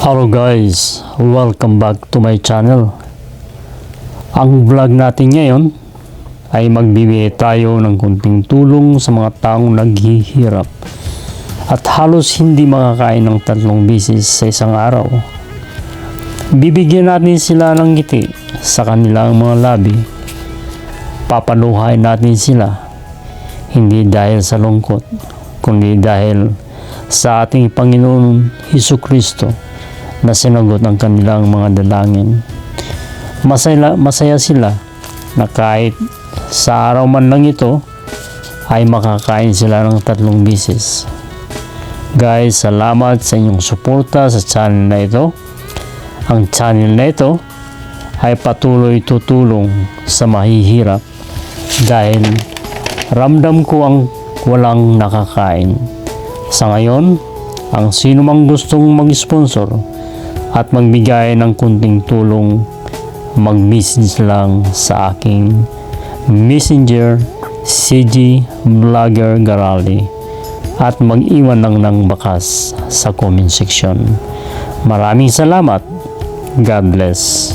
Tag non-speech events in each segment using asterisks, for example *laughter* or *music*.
Hello guys, welcome back to my channel. Ang vlog natin ngayon ay magbibigay tayo ng kunting tulong sa mga taong naghihirap at halos hindi makakain ng tatlong bisis sa isang araw. Bibigyan natin sila ng ngiti sa kanilang mga labi. Papaluhay natin sila hindi dahil sa lungkot, kundi dahil sa ating Panginoon Hesus Kristo na sinagot ang kanilang mga dalangin. Masaya, masaya sila na kahit sa araw man lang ito ay makakain sila ng tatlong bisis. Guys, salamat sa inyong suporta sa channel na ito. Ang channel na ito ay patuloy tutulong sa mahihirap dahil ramdam ko ang walang nakakain. Sa ngayon, ang sino mang gustong mag-sponsor at magbigay ng kunting tulong, mag-message lang sa aking messenger CG Vlogger Garali at mag-iwan lang ng bakas sa comment section. Maraming salamat. God bless.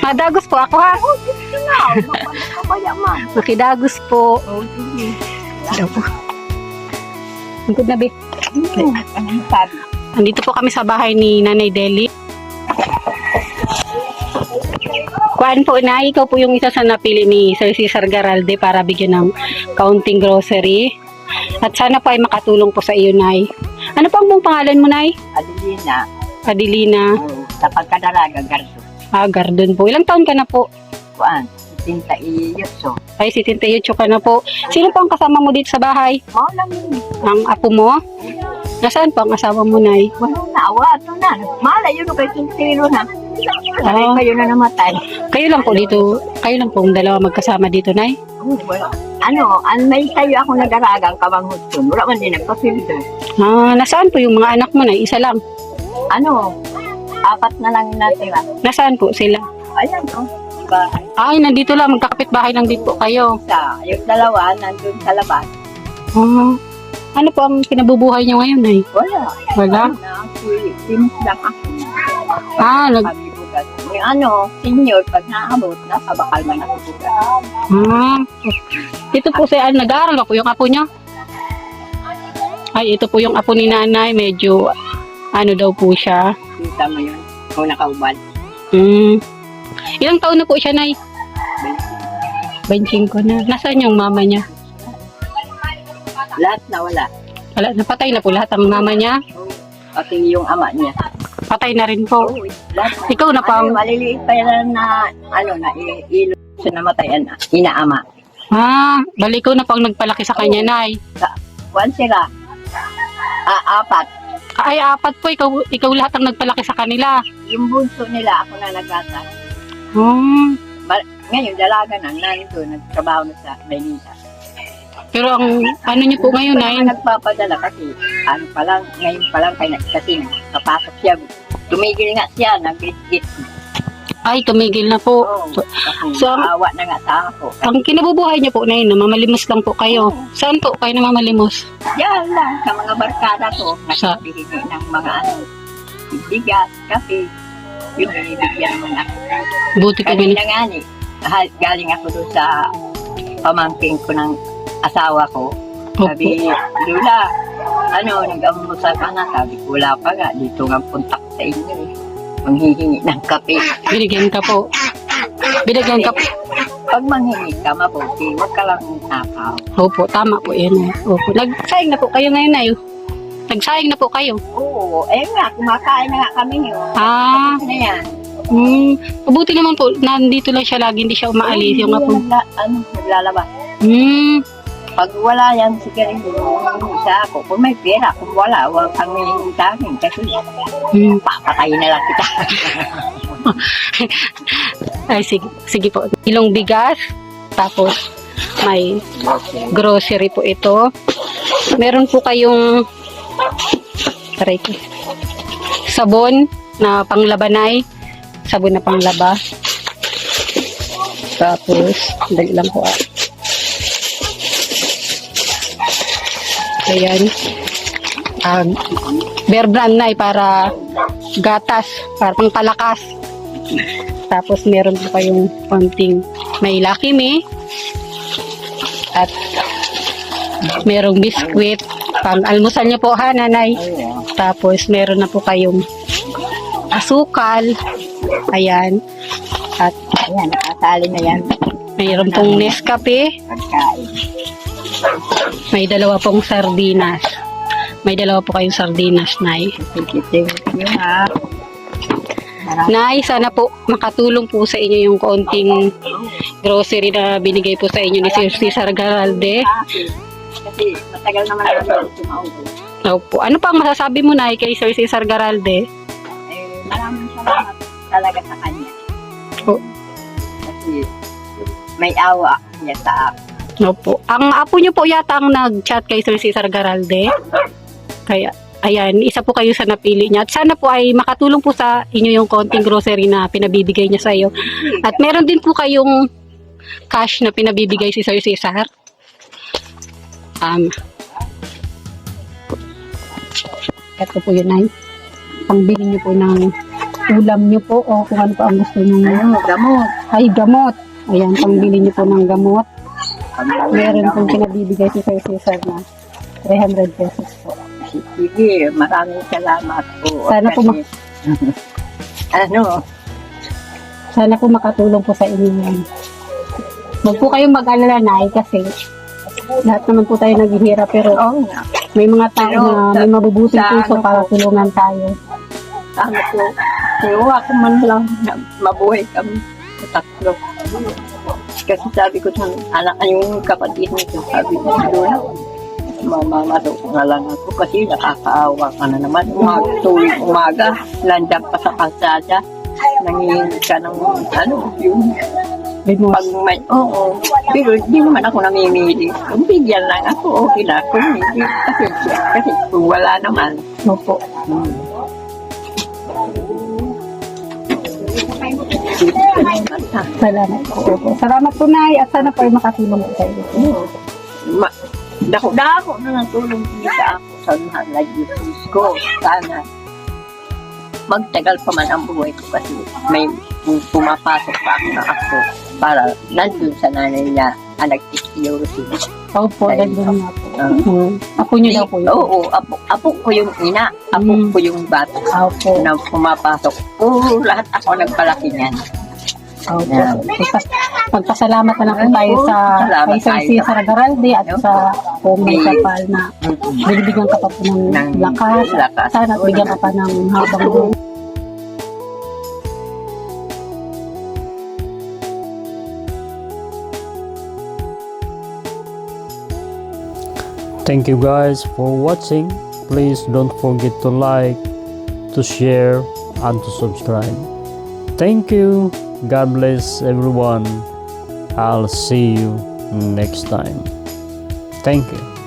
Madagos po ako ha. Makidagos po. Daw po. Good na, be. Anong sabi? Andito po kami sa bahay ni Nanay Deli. Kuan po na, ikaw po yung isa sa napili ni Sir Cesar Garalde para bigyan ng counting grocery. At sana po ay makatulong po sa iyo, Nay. Ano po ang buong pangalan mo, Nay? Adelina. Adelina Oh, sa pagkadalaga, garso. Agardon po. Ilang taon ka na po? Kuan. Tinta iyotso. Ay, si Tinte Yucho ka na po. Sino po ang kasama mo dito sa bahay? Mao lang. Ang apo mo? Nasaan po ang asawa mo, Nay? Wala na, awa. Ito na. Mala yun kay Tintiro na. Aray Ah. kayo na namatay. Kayo lang po dito, kayo lang po ang dalawa magkasama dito, Nay? Oh, wala. Ano, an may sayo ako nag-aragang kamanghot yun. Wala man din nagpasildo. Ah, nasaan po yung mga anak mo, Nay? Isa lang. Ano, apat na lang natira. Nasaan po sila? Ayan, oh. Bahay. Ay, nandito lang, magkakapit bahay lang dito po kayo. Isa, yung dalawa, nandun sa labas. Ah, ano po ang kinabubuhay niyo ngayon, Nay? Wala. Wala? Na, si, sims lang ako. Ah, nag, bukas. Yung ano, senior, pag naabot, nasa bakal man ako bukas. ah, ito po si, ah, nag-aaral ba po yung apo niya? Ay, ito po yung apo ni nanay, medyo, ano daw po siya. Kita mo yun, kung nakaubad. Hmm. Ilang taon na po siya, Nay? 25 na. Nasaan yung mama niya? Lahat na wala. Wala, napatay na po lahat ang mama niya. Pati yung ama niya. Patay na rin po. Oo, lahat na. Ikaw na pang, Ano, maliliit pa yan na, ano, na ilo sa namatayan na, inaama. ah, bali ikaw na pang nagpalaki sa kanya, Nay. Kuan sila. Ah, apat. Ay, apat po, ikaw, ikaw lahat ang nagpalaki sa kanila. Yung bunso nila, ako na nagkata. Hmm. Ngayon, dalaga na, nandun, nagtrabaho na sa Maynila. Pero ang, ano niyo po ngayon, Nay? Nagpapadala kasi, ano pa lang, ngayon pa lang, kaya, kasi kapasok siya, tumigil nga siya, nag-git Ay, tumigil na po. Oo, So, kasi so, awa na nga sa ako. ang kinabubuhay niyo po, Nay, namamalimos lang po kayo. Saan po kayo namamalimos? Yan lang, sa mga barkada ko, Sa- nagbibigay ng mga ano, bigas, kape, yung binibigyan naman ako. Buti po. Kanina nga ni, galing ako doon sa pamangking ko ng asawa ko. Sabi, Lula, ano, nag-amusal ka na. Sabi ko, wala pa nga, dito nga punta ko sa inyo eh. Manghihingi ng kape. Binigyan ka po. Binigyan ka po. Pag manghingi ka, mabuti, huwag ka lang nakaw. Opo, tama po yan. Opo. Nagsaing na po kayo ngayon, Nay. Nagsaing na po kayo. Oo, eh nga, kumakain na nga kami yun. Ah, Ano na yan? Hmm. Mabuti naman po, nandito lang siya lagi, hindi siya umaalis. Yung Hindi apo. yan nagla- ano, naglalabas. Hmm. Pag wala yan, siguro hindi sa ako. Kung may pera, kung wala, huwag kang may sa akin. Kasi hmm. papatayin na lang kita. *laughs* Ay, sige, sige po. Ilong bigas, tapos may grocery po ito. Meron po kayong aray ko, sabon na panglabanay, sabon na panglaba. Tapos, dali lang po ah. Ayan. uh, bear brand na para gatas, para pang palakas. Tapos meron po kayong konting may Lucky Me at merong biskwit pang almusal niyo po ha nanay. Tapos meron na po kayong asukal. Ayan. At Ayan, nakasali na yan. mayroon pong Nescafe. Pagkain. May dalawa pong sardinas. May dalawa po kayong sardinas, Nay. Thank you ha. Marami. Nay, sana po makatulong po sa inyo yung konting grocery na binigay po sa inyo ni Sir Cesar Garalde. Kasi matagal naman namin tumaubo. Opo. Ano pa ang masasabi mo, Nay, kay Sir Cesar Garalde? Eh, maraming salamat talaga sa kanya. Oh. Kasi may awa niya sa akin. Opo. Ang apo niyo po yata ang nag-chat kay Sir Cesar Garalde. Kaya, ayan, isa po kayo sa napili niya. At sana po ay makatulong po sa inyo yung konting grocery na pinabibigay niya sa iyo. At meron din po kayong cash na pinabibigay si Sir Cesar. Um, ito po yun ay pangbili niyo po ng ulam niyo po o kung ano pa ang gusto niyo. Gamot. Ay, gamot. Ayan, pangbili niyo po ng gamot. Meron pong pinabibigay si Sir Cesar na 300 pesos po. Sige, maraming salamat po. Sana po Kasi- *laughs* ano, Sana po makatulong po sa inyo yan. Huwag po kayong mag-alala na kasi lahat naman po tayo naghihirap pero oo nga. may mga tao Pero na sa- may mabubuting sa puso ano para po, tulungan tayo. Sana po, pero ako man lang na mabuhay kami sa tatlo. Kasi sabi ko sa anak, yung kapatid nito, sabi ko doon, mamamasok na lang ako kasi nakakaawa ka na naman. Umaga, tuwing umaga, landang pa sa kalsada, nangihingi ka ng ano, yung pag may, oo, pero hindi naman ako namimili. Kung bigyan lang ako, okay na. Kung hindi, kasi, kasi kung wala naman, Opo. Hmm. Salamat po. Salamat po, Nay. At sana po ay makatulong po sa inyo. Ma, dako, dako na ng tulong kita ako sa mahal na Diyos ko. Sana magtagal pa man ang buhay ko kasi may pumapasok pa ako na ako para nandun sa nanay niya ang nag-security. Opo, Ay, nandun nga po. Ah. Hmm. Ako niyo daw po yun. Oo, apo, apo ko yung ina, apo Mm. ko yung bata Opo. na pumapasok. Oo, lahat ako nagpalaki niyan. Opo. Yeah. Basta, Magpasalamat na lang po tayo sa Salamat kay Sir tayo. Cesar Garalde at sa Pumay Kapal na Mm-mm. binibigyan ka pa po ng, Ng lakas. lakas. Sana bigyan ka pa ng habang buhay. Thank you guys for watching. Please don't forget to like, to share, and to subscribe. Thank you. God bless everyone. I'll see you next time. Thank you.